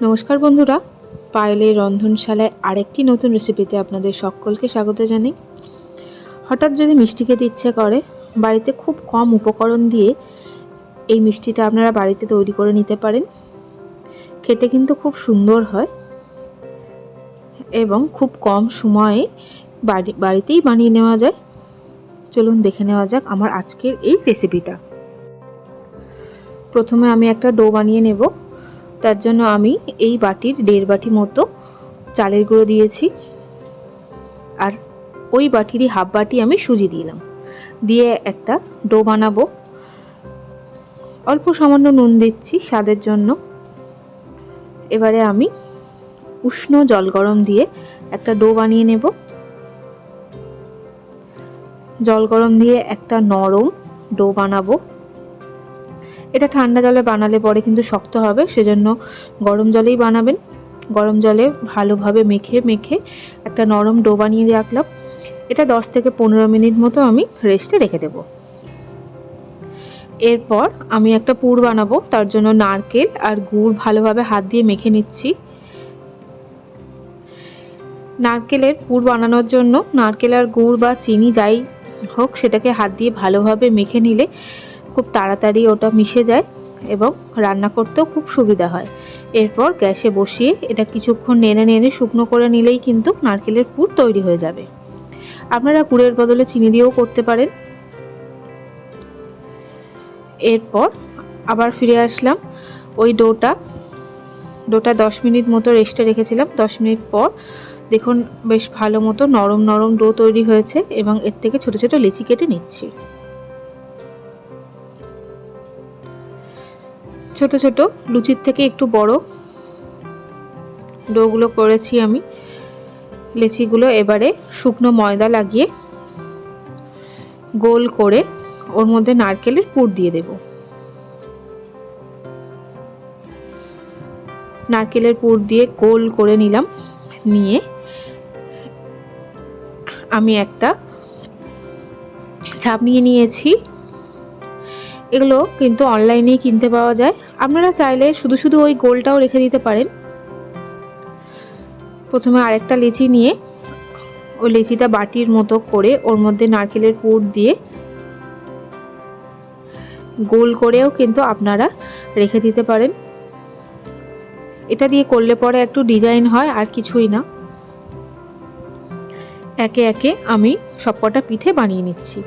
নমস্কার বন্ধুরা, পায়েলের রন্ধনশালায় আরেকটি নতুন রেসিপিতে আপনাদের সকলকে স্বাগত জানাই। হঠাৎ যদি মিষ্টি খেতে ইচ্ছে করে, বাড়িতে খুব কম উপকরণ দিয়ে এই মিষ্টিটা আপনারা বাড়িতে তৈরি করে নিতে পারেন। খেতে কিন্তু খুব সুন্দর হয় এবং খুব কম সময়ে বাড়ি, বাড়িতেই বানিয়ে নেওয়া যায়। চলুন দেখে নেওয়া যাক আমার আজকের এই রেসিপিটা প্রথমে আমি একটা ডো বানিয়ে নেব। তার জন্য আমি এই বাটির দেড় বাটি মতো চালের গুঁড়ো দিয়েছি। আর ওই বাটিরই হাফ বাটি আমি সুজি দিলাম। দিয়ে একটা ডো বানাবো। অল্প সামান্য নুন দিচ্ছি স্বাদের জন্য। এবারে আমি উষ্ণ জল গরম দিয়ে একটা ডো বানিয়ে নেব। জল গরম দিয়ে একটা নরম ডো বানাবো। এটা ঠান্ডা জলে বানালে পরে কিন্তু শক্ত হবে, সেজন্য গরম জলেই বানাবেন। গরম জলে ভালোভাবে মেখে মেখে একটা নরম ডো বানিয়ে রাখলাম। এটা দশ থেকে পনেরো মিনিট মতো আমি রেস্টে রেখে দেব। এরপর আমি একটা পুর বানাবো, তার জন্য নারকেল আর গুড় ভালোভাবে হাত দিয়ে মেখে নিচ্ছি। নারকেলের পুর বানানোর জন্য নারকেল আর গুড় বা চিনি যাই হোক, সেটাকে হাত দিয়ে ভালোভাবে মেখে নিলে খুব তাড়াতাড়ি ওটা মিশে যায় এবং রান্না করতেও খুব সুবিধা হয়। এরপর গ্যাসে বসিয়ে এটা কিছুক্ষণ নেড়ে নেড়ে শুকনো করে নিলেই কিন্তু নারকেলের পুর তৈরি হয়ে যাবে। আপনারা গুড়ের বদলে চিনি দিয়েও করতে পারেন। এরপর আবার ফিরে আসলাম। ওই ডোটা ডোটা দশ মিনিট মতো রেস্টে রেখেছিলাম। দশ মিনিট পর দেখুন বেশ ভালো মতো নরম নরম ডো তৈরি হয়েছে এবং এর থেকে ছোট ছোট লিচি কেটে নিচ্ছি। ছোট ছোট, লুচির থেকে একটু বড়। ডোগুলো করেছি আমি। লেচিগুলো এবারে শুকনো ময়দা লাগিয়ে গোল করে ওর মধ্যে নারকেলের পুর দিয়ে দেব। নারকেলের পুর দিয়ে গোল করে নিলাম। নিয়ে আমি একটা ছাপ নিয়ে নিয়েছি। এগুলো কিন্তু অনলাইনেই কিনতে পাওয়া যায়। আপনারা চাইলে শুধু শুধু ওই গোলটাও রেখে দিতে পারেন। প্রথমে আরেকটা লেচি নিয়ে ওই লেচিটা বাটির মতো করে ওর মধ্যে নারকেলের পুর দিয়ে গোল করেও কিন্তু আপনারা রেখে দিতে পারেন। এটা দিয়ে করলে পরে একটু ডিজাইন হয়, আর কিছুই না। একে একে আমি সবকটা পিঠে বানিয়ে নিচ্ছি।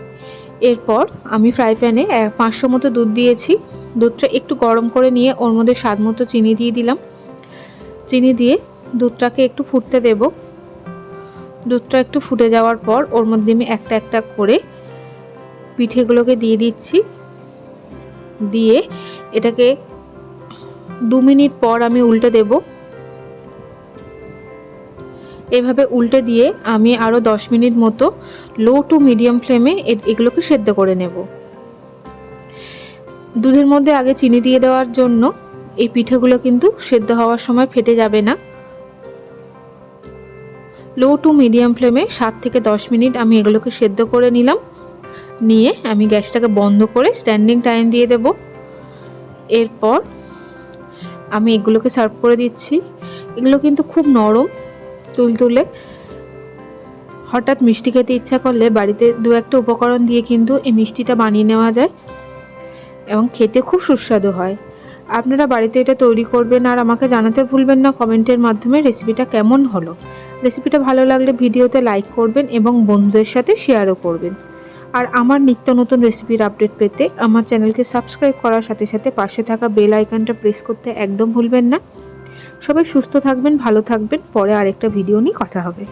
এরপর আমি ফ্রাই প্যানে পাঁচশো মতো দুধ দিয়েছি। দুধটা একটু গরম করে নিয়ে ওর মধ্যে স্বাদ মতো চিনি দিয়ে দিলাম। চিনি দিয়ে দুধটাকে একটু ফুটতে দেব। দুধটা একটু ফুটে যাওয়ার পর ওর মধ্যে আমি একটা একটা করে পিঠেগুলোকে দিয়ে দিচ্ছি। দিয়ে এটাকে দু মিনিট পর আমি উল্টে দেব। এভাবে উল্টে দিয়ে আমি আরও দশ মিনিট মতো লো টু মিডিয়াম ফ্লেমে এগুলোকে সেদ্ধ করে নেব। দুধের মধ্যে আগে চিনি দিয়ে দেওয়ার জন্য এই পিঠেগুলো কিন্তু সেদ্ধ হওয়ার সময় ফেটে যাবে না। লো টু মিডিয়াম ফ্লেমে সাত থেকে দশ মিনিট আমি এগুলোকে সেদ্ধ করে নিলাম। নিয়ে আমি গ্যাসটাকে বন্ধ করে স্ট্যান্ডিং টাইম দিয়ে দেব। এরপর আমি এগুলোকে সার্ভ করে দিচ্ছি। এগুলো কিন্তু খুব নরম তুলতুলে হঠাৎ মিষ্টি খেতে ইচ্ছা করলে বাড়িতে দু একটা উপকরণ দিয়ে কিন্তু এই মিষ্টিটা বানিয়ে নেওয়া যায় এবং খেতে খুব সুস্বাদু হয়। আপনারা বাড়িতে এটা তৈরি করবেন আর আমাকে জানাতে ভুলবেন না কমেন্টের মাধ্যমে রেসিপিটা কেমন হলো। রেসিপিটা ভালো লাগলে ভিডিওতে লাইক করবেন এবং বন্ধুদের সাথে শেয়ারও করবেন। আর আমার নিত্য নতুন রেসিপির আপডেট পেতে আমার চ্যানেলকে সাবস্ক্রাইব করার সাথে সাথে পাশে থাকা বেল আইকনটা প্রেস করতে একদম ভুলবেন না। সবাই সুস্থ থাকবেন ভালো থাকবেন পরে আরেকটা ভিডিও নিয়ে কথা হবে।